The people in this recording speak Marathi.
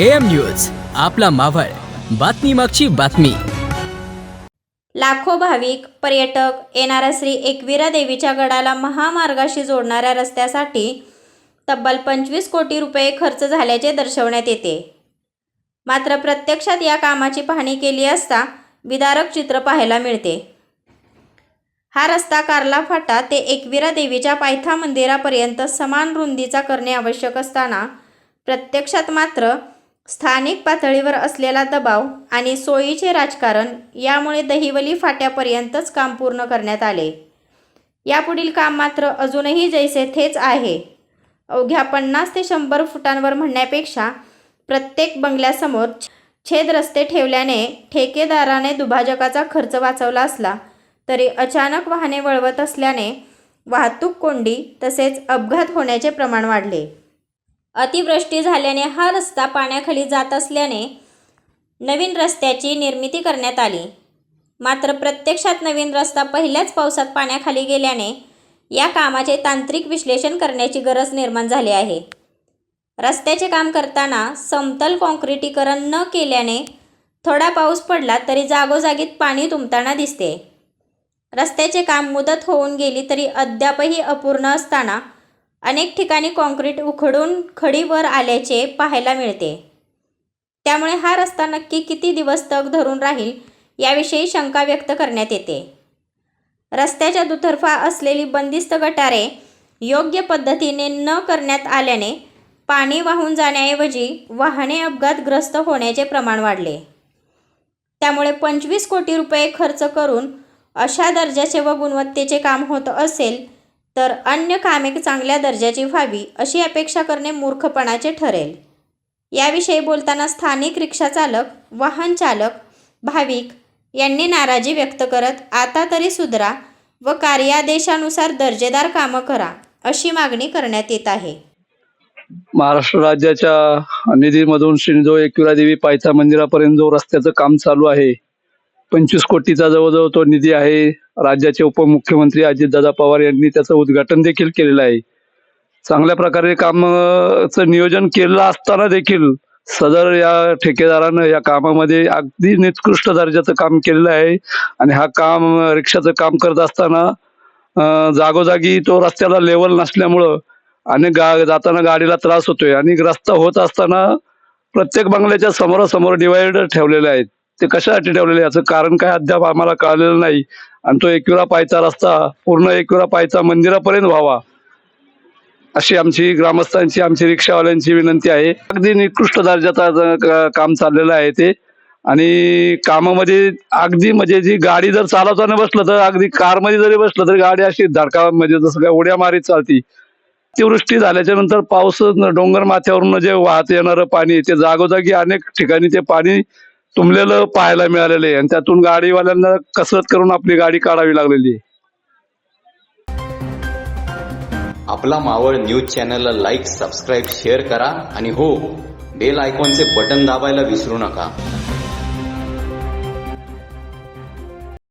एम न्यूज आपला मावळ बातमी मागची बातमी. लाखो भाविक पर्यटक येणाऱ्या श्री एकविरा देवीच्या गडाला महामार्गाशी जोडणाऱ्या रस्त्यासाठी तब्बल पंचवीस कोटी रुपये खर्च झाल्याचे दर्शवण्यात येते. मात्र प्रत्यक्षात या कामाची पाहणी केली असता विदारक चित्र पाहायला मिळते. हा रस्ता कार्ला फाटा ते एकविरा देवीच्या पायथा मंदिरापर्यंत समान रुंदीचा करणे आवश्यक असताना प्रत्यक्षात मात्र स्थानिक पातळीवर असलेला दबाव आणि सोयीचे राजकारण यामुळे दहिवली फाट्यापर्यंतच काम पूर्ण करण्यात आले. यापुढील काम मात्र अजूनही जैसे थेच आहे. अवघ्या पन्नास ते शंभर फुटांवर म्हणण्यापेक्षा प्रत्येक बंगल्यासमोर छेद रस्ते ठेवल्याने ठेकेदाराने दुभाजकाचा खर्च वाचवला असला तरी अचानक वाहने वळवत असल्याने वाहतूक कोंडी तसेच अपघात होण्याचे प्रमाण वाढले. अतिवृष्टी झाल्याने हा रस्ता पाण्याखाली जात असल्याने नवीन रस्त्याची निर्मिती करण्यात आली. मात्र प्रत्यक्षात नवीन रस्ता पहिल्याच पावसात पाण्याखाली गेल्याने या कामाचे तांत्रिक विश्लेषण करण्याची गरज निर्माण झाली आहे. रस्त्याचे काम करताना समतल काँक्रिटीकरण न केल्याने थोडा पाऊस पडला तरी जागोजागीत पाणी तुंबताना दिसते. रस्त्याचे काम मुदत होऊन गेली तरी अद्यापही अपूर्ण असताना अनेक ठिकाणी काँक्रीट उखडून खडीवर आल्याचे पाहायला मिळते. त्यामुळे हा रस्ता नक्की किती दिवस तग धरून राहील याविषयी शंका व्यक्त करण्यात येते. रस्त्याच्या दुतर्फा असलेली बंदिस्त गटारे योग्य पद्धतीने न करण्यात आल्याने पाणी वाहून जाण्याऐवजी वाहने अपघातग्रस्त होण्याचे प्रमाण वाढले. त्यामुळे पंचवीस कोटी रुपये खर्च करून अशा दर्जाचे व गुणवत्तेचे काम होत असेल तर अन्य कामे चांगल्या दर्जाची व्हावी अशी अपेक्षा करणे मूर्खपणाचे ठरेल. याविषयी बोलताना स्थानिक रिक्षाचालक वाहन चालक भाविक यांनी नाराजी व्यक्त करत आता तरी सुधरा व कार्यादेशानुसार दर्जेदार कामं करा अशी मागणी करण्यात येत आहे. महाराष्ट्र राज्याच्या निधीमधून श्रीजो एकविरा देवी पायथा मंदिरापर्यंत जो रस्त्याचं काम चालू आहे पंचवीस कोटीचा जवळजवळ तो निधी आहे. राज्याचे उपमुख्यमंत्री अजितदादा पवार यांनी त्याचं उद्घाटन देखील केलेलं आहे. चांगल्या प्रकारे कामाचं नियोजन केलं असताना देखील सदर या ठेकेदारानं या कामामध्ये अगदी निकृष्ट दर्जाचं काम केलेलं आहे. आणि हा काम रिक्षाचं काम करत असताना जागोजागी तो रस्त्याला लेवल नसल्यामुळं आणि गा जाताना गाडीला त्रास होतोय. आणि रस्ता होत असताना प्रत्येक बंगल्याच्या समोरासमोर डिवायडर ठेवलेले आहेत. ते कशासाठी ठेवलेले? याचं कारण काय अद्याप आम्हाला कळलेलं नाही. आणि तो एकविरा पायचा रस्ता पूर्ण एकविरा पायचा मंदिरापर्यंत व्हावा. अशी आमची ग्रामस्थांची आमची रिक्षावाल्यांची विनंती आहे. अगदी निकृष्ट दर्जाचा काम चाललेलं आहे ते. आणि कामामध्ये अगदी म्हणजे जी गाडी जर चालवताना बसलं तर अगदी कारमध्ये जरी बसलं तरी गाडी अशी धडका म्हणजे जसं काय उड्या मारीत चालती. अतिवृष्टी झाल्याच्यानंतर पाऊस डोंगर माथ्यावरून जे वाहत येणारं पाणी ते जागोजागी अनेक ठिकाणी ते पाणी तुंबलेलं पाहायला मिळालेलं आहे. आणि त्यातून गाडीवाल्यांना कसरत करून आपली गाडी काढावी लागलेली आहे. आपला मावळ न्यूज चॅनलला लाईक सबस्क्राईब शेअर करा. आणि हो बेल आयकॉनचे बटन दाबायला विसरू नका.